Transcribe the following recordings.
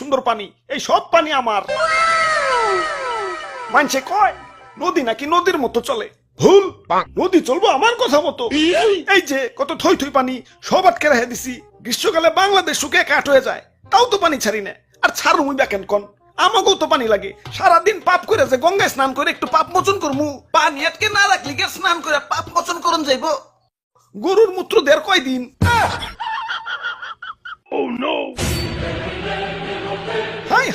সুন্দর পানি, এই সব পানি আমার। মানছে কয়, নদী নাকি নদীর মতো চলে? ভুল, নদী চলবো আমার কথা মতো। এই যে কত থই থই পানি, সব আটকে রেখে দিছি। গ্রীষ্মকালে বাংলাদেশ শুকিয়ে কাঠ হয়ে যায়। তাও তো পানি ছাড়ি না। আর ছাড়ু মুই ব্যাকেন কন আমাকেও তো পানি লাগে। সারাদিন পাপ করে যে গঙ্গায় স্নান করে একটু পাপ মোচন করমু। পানি আটকে না রাখলি গে, স্নান করে পাপ মোচন করন যাইব। গরুর মূত্র দের কয়দিন? হাই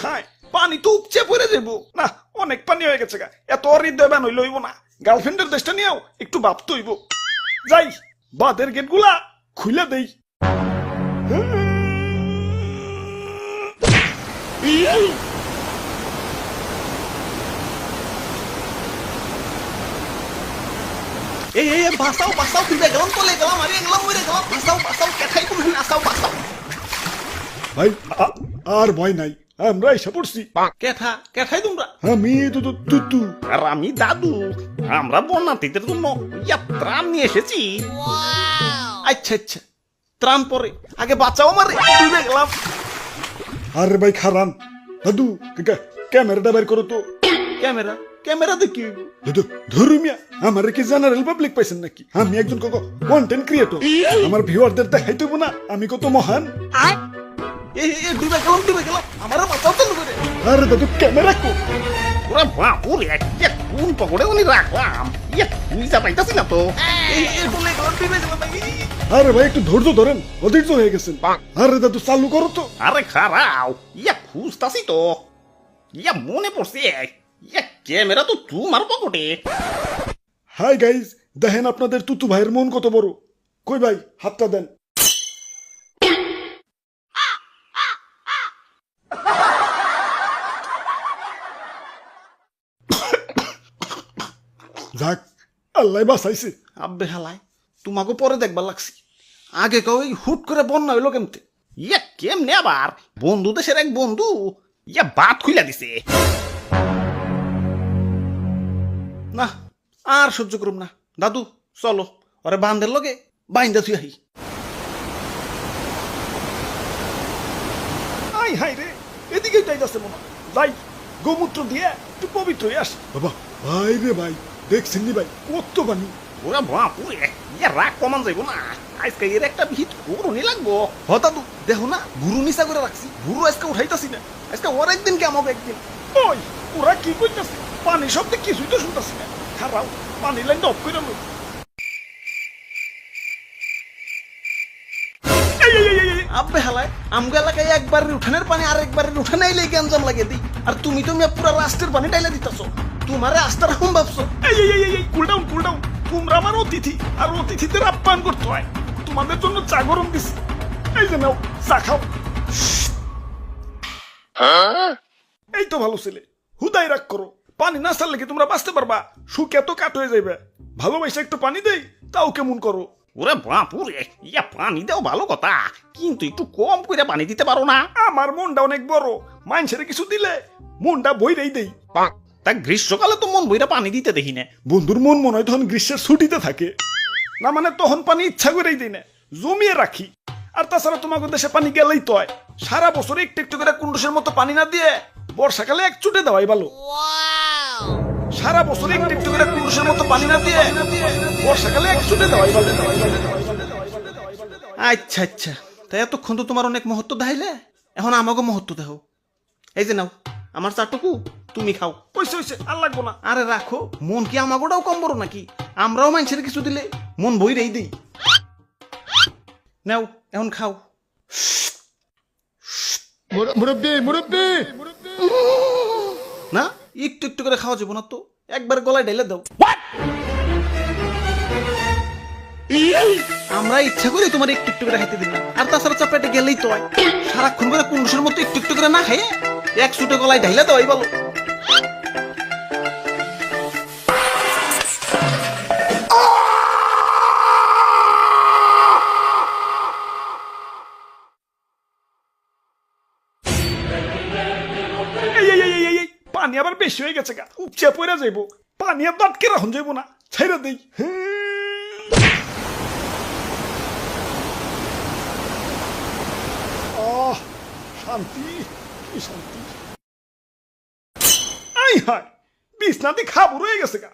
হাই পানি তো উপচে পড়ে যাব না অনেক পানি হয়ে গেছে গা। এত হৃদয় বান হইল হইব না। গার্লফ্রেন্ডের দেশটা নিয়েও একটু ভাবতে হইব। যাই বাদের গেটগুলা খুলে দেই। এই তুই গেলাম তলে গেলাম আরে গেলাম। মরে কেঠাই কোনো ভাই আর ভয় নাই। আমরা এসে পড়ছি কেঠা কেঠাই তোমরা? আমি তো তো আর আমি দাদু। আমরা বন্যার্থীদের জন্য ইয়া ত্রাণ নিয়ে এসেছি। আচ্ছা আচ্ছা। ত্রাণ পরে। আগে বাঁচাও আমার ডুবে গেলাম। আরে ভাই খারান দাদু কা- ক্যামেরাটা বের করো তো। ক্যামেরা ক্যামেরা দেখি। দাদু ধরু আমার কি জেনারেল পাবলিক পাইছেন নাকি? আমি একজন কন্টেন্ট ক্রিয়েটর আমার ভিউয়ারদের দেখাই দেবো না। আমি কত মহান। এই এই, এই, ডুবে গেলাম ডুবে গেলাম আমার বাঁচাও চালু করে আরে দাদু ক্যামেরা কো ওরা বাপুরে ইয়া কোন পকড়ে উনি রাখলাম। ইয়া বুঝা পাইতাছি না তো। এই এই ডুবে গেলাম ডুবে গেলাম আরে ভাই একটু ধৈর্য ধরেন অধৈর্য হয়ে গেছেন। আরে দাদু চালু করো তো। আরে খারাও ইয়া খুঁজতাছি তো। ইয়া মনে পড়ছে ইয়া ক্যামেরা তো তোমার পকেটে। হাই গাইজ দেখেন আপনাদের তুতু ভাইয়ের মন কত বড়। কই ভাই হাতটা দেন। যাক আল্লাহ বাঁচাইছে। আব্বে হালাই তোমাকে পরে দেখবার লাগছি। আগে কেউ এই হুট করে বন্যা হইল কেমতে? ইয়া কেমনে আবার? বন্ধু দেশের এক বন্ধু ইয়া বাত খুইলা দিছে। না আর সহ্য করুম না। দাদু চলো ওরে বান্ধের লগে বাইন্দা তুই আহি। আই হাই রে এদিকে যাইতাছে মনে হয়। যাই গোমূত্র দিয়ে একটু পবিত্র হয়ে আসি। বাবা ভাই রে ভাই। দেখছেন নি ভাই? কত পানি? ওরা বাপুরে ইয়া রাগ কমান যাইব না। আজকে এর একটা ভিত করুনি লাগবো। হ দাদু দেখো না গুরু নিশা করে রাখছি। গুরু আজকে উঠাইতাছি না। আজকে ওর একদিন কে আমাকে একদিন? ওই ওরা কি করতেছে পানি শব্দে কিছুই তো শুনতেছি না। খারাপ পানি লাইন অফ করে আব্বে হালায় আমগো এলাকায় একবারের উঠানের পানি আর একবারের উঠানে আইলে গঞ্জাম লাগে দিই। আর তুমি তো মিয়া পুরা রাষ্ট্রের পানি ডাইলে দিতাছো। তোমারে আস্থার হুম ভাবছ। এই এই এই এই কুল ডাউন কুল ডাউন তোমরা আমার অতিথি আর অতিথিদের আপ্যায়ন করতে হয়। তোমাদের জন্য চা গরম দিছি। এই যে নাও চা খাও। এই তো ভালো ছেলে হুদাই রাগ করো। পানি না ছাড়লে কি তোমরা বাঁচতে পারবা? সুখ এত কাট হয়ে যাইবে। ভালোবাসে একটু পানি দেই তাও কেমন করো? ওরে বাপুরে ইয়া পানি দাও ভালো কথা কিন্তু একটু কম করে পানি দিতে পারো না। আমার মনটা অনেক বড় মানুষের কিছু দিলে মনটা বই বইরেই দেই। তা গ্রীষ্মকালে তো মন বইরা পানি দিতে দেখি না। বন্ধুর মন মনে হয় তখন গ্রীষ্মের ছুটিতে থাকে। না মানে তখন পানি ইচ্ছা করেই দিই না জমিয়ে রাখি। আর তাছাড়া তোমাকে দেশে পানি গেলেই তো হয়। সারা বছর একটু একটু করে কুন্ডুসের মতো পানি না দিয়ে বর্ষাকালে এক চুটে দেওয়াই ভালো। সারা বছর একটু একটু করে পুরুষের মতো পানি না দিয়ে বর্ষাকালে এক চুটে দেওয়াই আচ্ছা আচ্ছা। তাই এতক্ষণ তো তোমার অনেক মহত্ব দেখাইলে। এখন আমাকে মহত্ব দেহ এই যে নাও আমার চাটুকু তুমি খাও। কইছে হইছে আর লাগবো না। আরে রাখো মন কি আমাগোটাও কম বড় নাকি? আমরাও মানুষের কিছু দিলে মন বই রেই দিই। নাও এখন খাও। মুরব্বী মুরব্বী! না একটু একটু করে খাওয়া যাব না তো? একবার গলায় ঢেলে দাও। আমরা ইচ্ছা করে তোমার একটু একটু করে খাইতে দিলাম। আর তাছাড়া চাপড়াটা গেলেই তো সারাক্ষণ করে পুরুষের মতো একটু একটু করে না খাইয়ে এক ছুটে গলায় ঢাইলে তো ওই বলো। পানি আবার বেশি হয়ে গেছে গা। উপচে পড়ে যাইব। পানি আর দাঁতকে রাখুন যাইব না। ছেড়ে দেই। আহ, শান্তি, কি শান্তি। আই হায়, বিছনাতে খাব রয়ে গেছে গা।